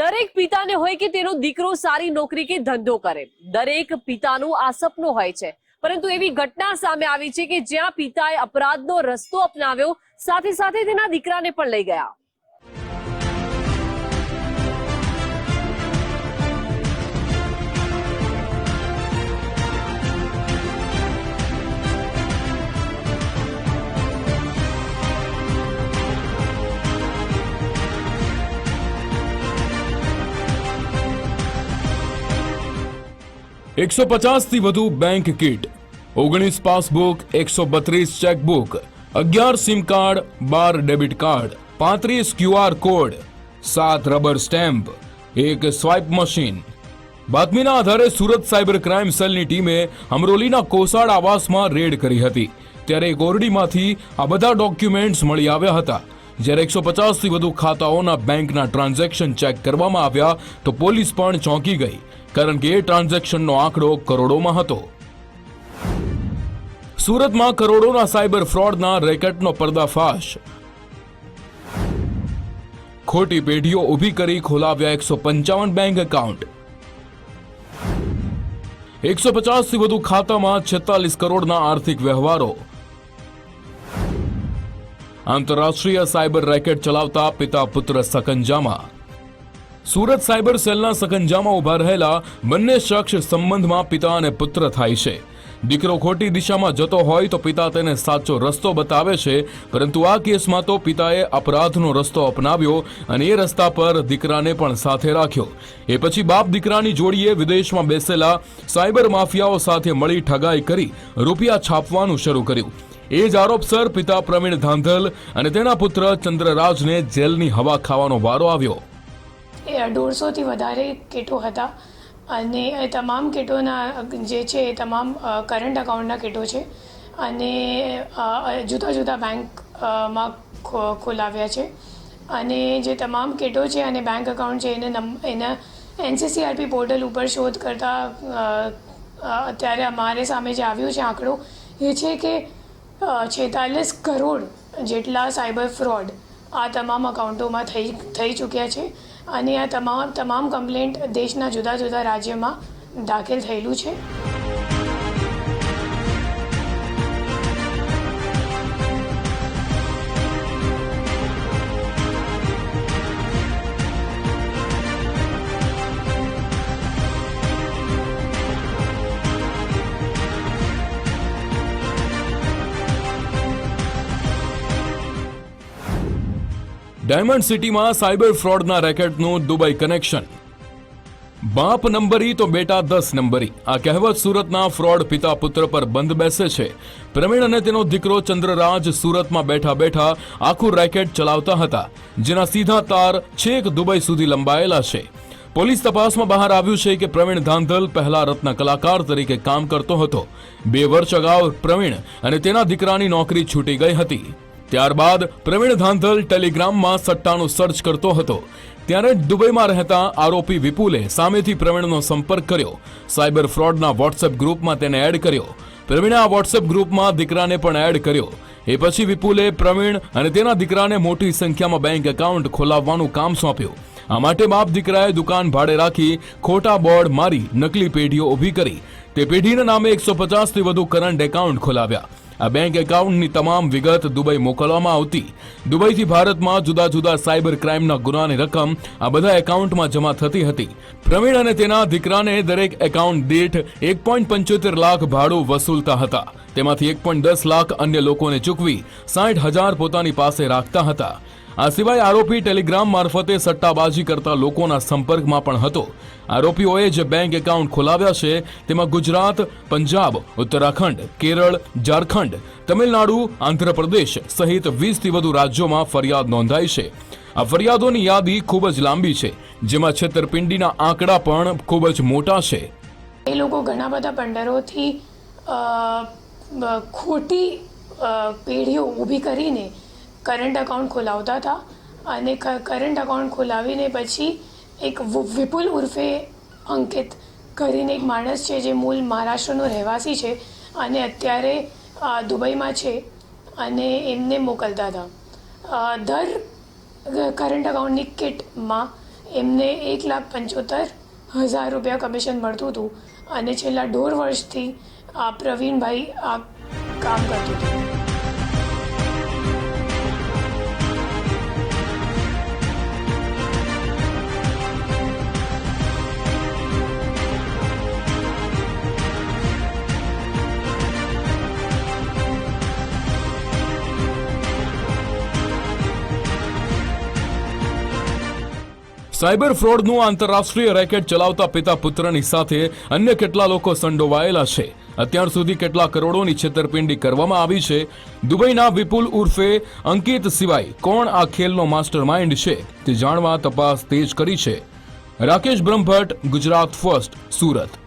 દરેક પિતાને હોય કે તેનો દીકરો સારી નોકરી કે ધંધો કરે. દરેક પિતાનું આ સપનું હોય છે. પરંતુ એવી ઘટના સામે આવી છે કે જ્યાં પિતાએ અપરાધનો રસ્તો અપનાવ્યો, સાથે સાથે તેના દીકરાને પણ લઈ ગયા. એકસો પચાસથી વધુ બેંક કીટ ઓગણીસ પાસબુક એકસો બત્રીસ ચેકબુક અગિયાર સિમ કાર્ડ બાર ડેબિટ કાર્ડ પાંત્રીસ ક્યુઆર કોડ સાત રબર સ્ટેમ્પ એક સ્વાઇપ મશીન બાતમીના આધારે સુરત સાયબર ક્રાઇમ સેલની ટીમે અમરોલીના કોસાડ આવાસમાં રેડ કરી હતી. ત્યારે એક ઓરડીમાંથી આ બધા ડોક્યુમેન્ટ્સ મળી આવ્યા હતા. જ્યારે એકસો પચાસથી વધુ ખાતાઓના બેંકના ટ્રાન્ઝેક્શન ચેક કરવામાં આવ્યા તો પોલીસ પણ ચોંકી ગઈ. કારણ કે એ ટ્રાન્ઝેક્શનનો આંકડો કરોડોમાં હતો. સુરતમાં કરોડોના સાયબર ફ્રોડના રેકેટનો પર્દાફાશ. ખોટી પેઢીઓ ઊભી કરી ખોલાવ્યા એકસો પંચાવન બેંક એકાઉન્ટ. એકસો પચાસથી વધુ ખાતામાં છેતાલીસ કરોડના આર્થિક વ્યવહારો. આંતરરાષ્ટ્રીય સાયબર રેકેટ ચલાવતા પિતા પુત્ર સકંજામાં. સુરત સાયબર સેલના સકંજામાં ઊભા રહેલા બંને શખ્સ સંબંધમાં પિતા અને પુત્ર થાય છે. દીકરો ખોટી દિશામાં જતો હોય તો પિતા તેને સાચો રસ્તો બતાવે છે, પરંતુ આ કેસમાં તો પિતાએ અપરાધનો રસ્તો અપનાવ્યો અને એ રસ્તા પર દીકરાને પણ સાથે રાખ્યો. એ પછી બાપ દીકરાની જોડીએ વિદેશમાં બેસેલા સાયબર માફિયાઓ સાથે મળી ઠગાઈ કરી રૂપિયા છાપવાનું શરૂ કર્યું. એ જ આરોપસર પિતા પ્રવીણ ધાંધલ અને તેના પુત્ર ચંદ્રરાજને જેલની હવા ખાવાનો વારો આવ્યો. એ દોઢસોથી વધારે કીટો હતા. અને એ તમામ કીટોના, જે છે એ તમામ કરંટ અકાઉન્ટના કીટો છે. અને જુદા જુદા બેંકમાં ખોલાવ્યા છે. અને જે તમામ કીટો છે અને બેંક અકાઉન્ટ છે, એને નંબ એના એનસીસીઆરપી પોર્ટલ ઉપર શોધ કરતાં અત્યારે અમારે સામે જે આવ્યું છે આંકડો, એ છે કે છેતાલીસ કરોડ જેટલા સાયબર ફ્રોડ આ તમામ અકાઉન્ટોમાં થઈ થઈ ચૂક્યા છે. અને આ તમામ તમામ કમ્પ્લેન્ટ દેશના જુદા જુદા રાજ્યમાં દાખલ થયેલું છે. ડાયમંડ સિટીમાં સાયબર ફ્રોડના રેકેટનું દુબઈ કનેક્શન. બાપ નંબરી તો બેટા દસ નંબરી. આ કહેવત સુરતના ફ્રોડ પિતા પુત્ર પર બંધ બેસે છે. પ્રવીણ અને તેનો દીકરો ચંદ્રરાજ સુરતમાં બેઠા બેઠા આખું રેકેટ ચલાવતા હતા, જેના સીધા તાર છેક દુબઈ સુધી લંબાયેલા છે. પોલીસ તપાસમાં બહાર આવ્યું છે કે પ્રવીણ ધાંધલ પહેલા રત્ન કલાકાર તરીકે કામ કરતો હતો. બે વર્ષ અગાઉ પ્રવીણ અને તેના દીકરાની નોકરી છૂટી ગઈ હતી. ત્યારબાદ પ્રવીણ ધાંધલ ટેલિગ્રામમાં સટ્ટાનું સર્ચ કરતો હતો. ત્યારે દુબઈમાં રહેતા આરોપી વિપુલે સામેથી પ્રવીણનો સંપર્ક કર્યો. સાયબર ફ્રોડના વોટ્સએપ ગ્રુપમાં તેને એડ કર્યો. પ્રવીણે આ વોટ્સએપ ગ્રુપમાં દીકરાને પણ એડ કર્યો. એ પછી વિપુલે પ્રવીણ અને તેના દીકરાને મોટી સંખ્યામાં બેંક એકાઉન્ટ ખોલાવવાનું કામ સોંપ્યું. આ માટે બાપ દીકરાએ દુકાન ભાડે રાખી ખોટા બોર્ડ મારી નકલી પેઢીઓ ઊભી કરી. તે પેઢીના નામે એકસો પચાસથી વધુ કરંટ એકાઉન્ટ ખોલાવ્યા. આ બેંક એકાઉન્ટની તમામ વિગત દુબઈ મોકલવામાં આવતી. દુબઈથી ભારતમાં જુદા જુદા સાયબર ક્રાઇમના ગુનાની રકમ આ બધા એકાઉન્ટમાં જમા થતી હતી. પ્રવીણ અને તેના દીકરાને દરેક એકાઉન્ટ દીઠ એક પંચોતેર લાખ ભાડું વસૂલતા હતા. તેમાંથી એક પોઈન્ટ દસ લાખ અન્ય લોકોને ચૂકવી સાઠ હજાર પોતાની પાસે રાખતા હતા. આ સિવાય આરોપી ટેલિગ્રામ મારફતે સટ્ટાબાજી કરતા લોકોના સંપર્કમાં પણ હતો. આરોપીઓએ જે બેંક એકાઉન્ટ ખોલાવ્યા છે. તેમાં ગુજરાત, પંજાબ, ઉત્તરાખંડ, કેરળ, ઝારખંડ, તમિલનાડુ, આંધ્રપ્રદેશ સહિત વીસથી વધુ રાજ્યોમાં ફરિયાદ નોંધાઈ છે. આ ફરિયાદોની યાદી ખૂબ જ લાંબી છે. જેમાં છેતરપિંડીના આંકડા પણ ખૂબ જ મોટા છે. એ લોકો ઘણા બધા પંડરોથી ખોટી પેઢીઓ ઊભી કરીને કરંટ અકાઉન્ટ ખોલાવતા હતા અને કરંટ અકાઉન્ટ ખોલાવીને પછી એક વિપુલ ઉર્ફે અંકિત કરીને એક માણસ છે જે મૂળ મહારાષ્ટ્રનો રહેવાસી છે અને અત્યારે દુબઈમાં છે અને એમને મોકલતા હતા. દર કરંટ અકાઉન્ટની કિટમાં એમને એક લાખ પંચોતેર હજાર રૂપિયા કમિશન મળતું હતું અને છેલ્લા દોઢ વર્ષથી આ પ્રવીણભાઈ આ કામ કરતું હતું. સાયબર ફ્રોડનું આંતરરાષ્ટ્રીય રેકેટ ચલાવતા પિતા પુત્રની સાથે અન્ય કેટલા લોકો સંડોવાયેલા છે? અત્યાર સુધી કેટલા કરોડોની છેતરપિંડી કરવામાં આવી છે? દુબઈના વિપુલ ઉર્ફે અંકિત સિવાય કોણ આ ખેલનો માસ્ટર માઇન્ડ છે? તે જાણવા તપાસ તેજ કરી છે. રાકેશ બ્રહ્મભટ્ટ, ગુજરાત ફર્સ્ટ, સુરત.